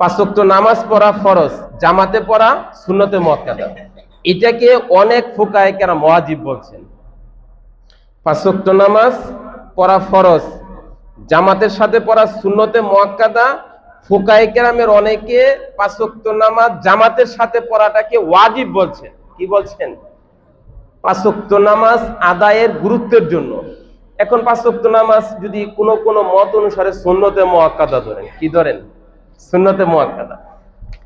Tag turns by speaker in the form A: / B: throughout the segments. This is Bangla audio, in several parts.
A: পাঁচক্ত নামাজ পড়া ফরজ, জামাতে পড়া সুন্নতে মক্কাদা এটাকে অনেক ফোকায় কেন মহাজিব বলছেন পাঁচক্ত নামাজ পড়া ফরজ, জামাতের সাথে পড়া সুন্নতে মোয়াক্কাদা ফোকায় কেরামের অনেকে পাঁচক্ত নামাজ জামাতের সাথে পড়াটাকে ওয়াজিব বলছেন। কি বলছেন? পাঁচক্ত নামাজ আদায়ের গুরুত্বের জন্য। এখন পাঁচক্ত নামাজ যদি কোনো কোনো মত অনুসারে সুন্নতে মোয়াক্কাদা ধরেন, কি ধরেন? সুন্নতে মোয়াক্কাদা।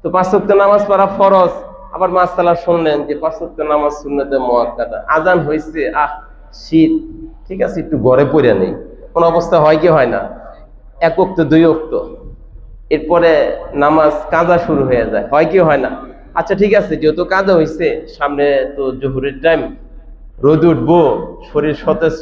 A: তো পাঁচক্ত নামাজ পড়া ফরজ। আবার মাসালা শুনলেন যে পাঁচক্ত নামাজ সুন্নতে মোয়াক্কাদা। আজান হয়েছে আহ, শীত। ঠিক আছে, একটু ঘরে পড়ে নেই। কোন অবস্থা হয় কি হয় না? এক অক্ত দুই অক্ত এরপরে নামাজ কাজা শুরু হয়ে যায়। হয় কি হয় না? আচ্ছা ঠিক আছে, যেহেতু কাজা হয়েছে সামনে তো জহুরের টাইম রোদ উঠবো, শরীর সতেজ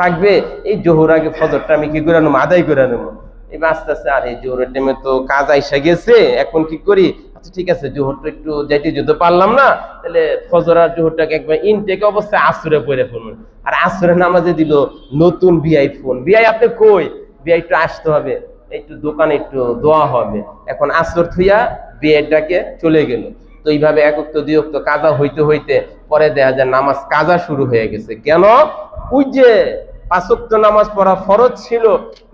A: থাকবে। এই জোহর আগে ফজরটা আমি কি করে নেব আদায় করে নেব এবার আস্তে আস্তে, আরে জোহরের টাইমে তো কাজ আইসা গেছে, এখন কি করি? আচ্ছা ঠিক আছে, জোহরটা একটু যাইতে যেতে পারলাম না, তাহলে ফজর আর জোহরটাকে একবার ইনটেক অবস্থায় আসরে পড়ে ফোন আর আসরে নামাজে দিল নতুন বিআই ফোন বিআই আপনি কই? বিআই একটু আসতে হবে, একটু দোকানে একটু দোয়া হবে। এখন আসর থুইয়া বিয়েটাকে চলে গেল। তো এইভাবে একক্ত দ্বিয়ক্ত কাজা হইতে হইতে পরে দেখা যায় নামাজ কাজা শুরু হয়ে গেছে। কেন? ওই যে পাঁচক্ত নামাজ পড়া ফরজ ছিল,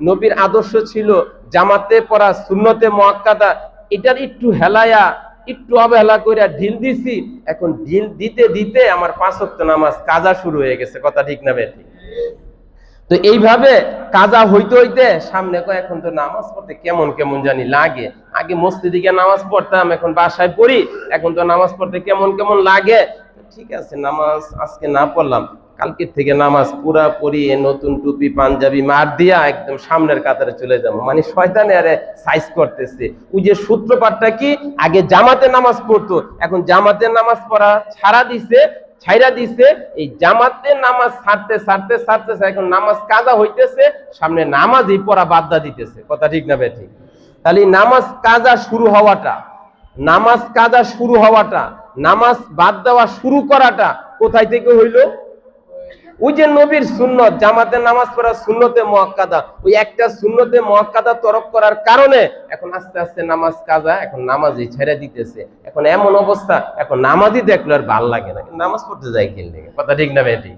A: নবীর আদর্শ ছিল, জামাতে পড়া, সুন্নতে মোয়াক্কাদা, এটার একটু হেলায়া, একটু অবহেলা করে ঢিল দিছি, এখন ঢিল দিতে দিতে আমার পাঁচক্ত নামাজ কাজা শুরু হয়ে গেছে, কথা ঠিক না বেঠিক? তো এইভাবে কাজা হইতে হইতে সামনে কয়, এখন তো নামাজ পড়তে কেমন কেমন জানি লাগে। আগে মসজিদে গিয়ে নামাজ পড়তাম, এখন বাসায় পড়ি, এখন তো নামাজ পড়তে কেমন কেমন লাগে। ঠিক আছে, নামাজ আজকে না পড়লাম। কালকে থেকে নামাজ পুরা পড়িয়ে নতুন টুপি, পাঞ্জাবি মার দিয়া একদম সামনের কাতারে চলে যাব। মানে শয়তানে আরে সাইজ করতেছে। ওই যে সূত্রপাতটা কি? আগে জামাতে নামাজ পড়তো, এখন জামাতে নামাজ পড়া ছাড়া দিছে ছাইরা দিছে। এই জামাতে নামাজ ছাড়তে ছাড়তে ছাড়তে এখন নামাজ কাজা হইতেছে, সামনে নামাজই পড়া বাদ্দা দিতেছে। কথা ঠিক না বেঠিক তাহলে নামাজ কাজা শুরু হওয়াটা, নামাজ কাজা শুরু হওয়াটা, নামাজ বাদ দেওয়া শুরু করাটা কোথায় থেকে হইল? ওই যে নবীর সুন্নত, জামাতে নামাজ পড়া সুন্নতে মহাক্কাদা ওই একটা সুন্নতে মহাক্কাদা তরক করার কারণে এখন আস্তে আস্তে নামাজ কাজা, এখন নামাজই ছেড়ে দিতেছে। এখন এমন অবস্থা, এখন নামাজই দেখল আর ভালো লাগে না। নামাজ পড়তে যায় খেললে কথা ঠিক না বেটি